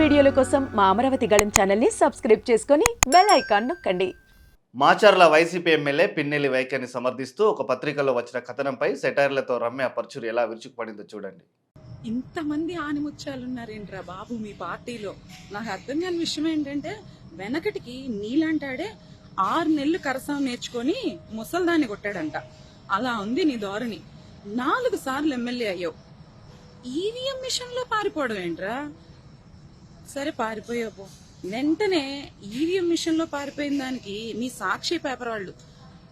వీడియోల కోసం మా అమరావతి గళం ఛానల్ని సబ్స్క్రైబ్ చేసుకొని బెల్ ఐకాన్ నొక్కండి. మాచర్ల వైసీపీ ఎమ్మెల్యే పిన్నెల్లి వైఖరిని సమర్థిస్తూ ఒక పత్రికలో వచ్చిన కథనంపై సెటైర్లతో రమ్య పరచురు ఎలా విరుచుకుపడిందో చూడండి. ఇంతమంది ఆనిముత్యాలు ఉన్నారేంట్రా బాబు మీ పార్టీలో? నాకు అర్థం కాని విషయం ఏంటంటే వెనకటికి నీలాంటాడే ఆరు నెలలు కరసం నేర్చుకొని ముసల్దాన్ని కొట్టాడంట. అలా ఉంది నీ ధోరణి. నాలుగు సార్లు ఎమ్మెల్యే అయ్యావు. ఈవీఎం మిషన్లో పారిపోవడం ఏంట్రా? సరే పారిపోయావు వెంటనే ఈవీఎం మిషన్లో పారిపోయిన దానికి మీ సాక్షి పేపర్ వాళ్ళు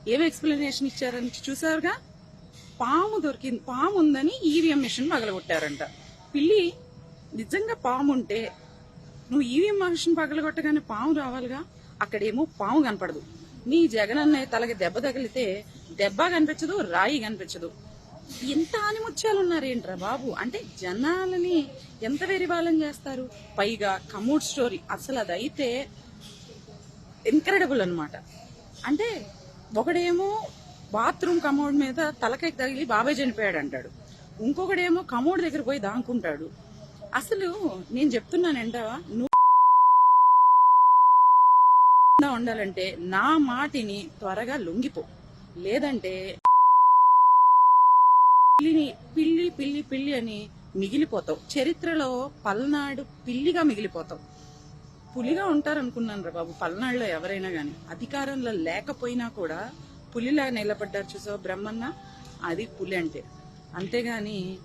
ఏం ఎక్స్ప్లెనేషన్ ఇచ్చారని చూసారుగా? పాము దొరికింది పాము ఉందని ఈవీఎం మిషన్ పగలగొట్టారంట. పిల్లి నిజంగా పాము ఉంటే నువ్వు ఈవీఎం మిషన్ పగలగొట్టగానే పాము రావాలిగా? అక్కడేమో పాము కనపడదు. నీ జగనన్నయ్య తలకి దెబ్బ తగిలితే దెబ్బ కనిపించదు రాయి కనిపించదు. ఎంత ఆనిముత్యాలు ఉన్నారేంట్రా బాబు? అంటే జనాలని ఎంత వెరివాళం చేస్తారు? పైగా కమూడ్ స్టోరీ అసలు అది అయితే ఇన్క్రెడిబుల్ అనమాట అంటే ఒకడేమో బాత్రూమ్ కమోడ్ మీద తలకైకి తగిలి బాబాయ్ చనిపోయాడు అంటాడు ఇంకొకడేమో కమోడ్ దగ్గర పోయి దాంకుంటాడు. అసలు నేను చెప్తున్నానంటావా నువ్వు ఉండాలంటే నా మాటిని త్వరగా లొంగిపో. లేదంటే పిల్లిని పిల్లి పిల్లి పిల్లి అని మిగిలిపోతావు. చరిత్రలో పల్నాడు పిల్లిగా మిగిలిపోతావు. పులిగా ఉంటారనుకున్నాను రా బాబు పల్నాడులో ఎవరైనా గాని. అధికారంలో లేకపోయినా కూడా పులిలా నిలబడ్డారు చూసావు బ్రహ్మన్న? అది పులి అంటే. అంతేగాని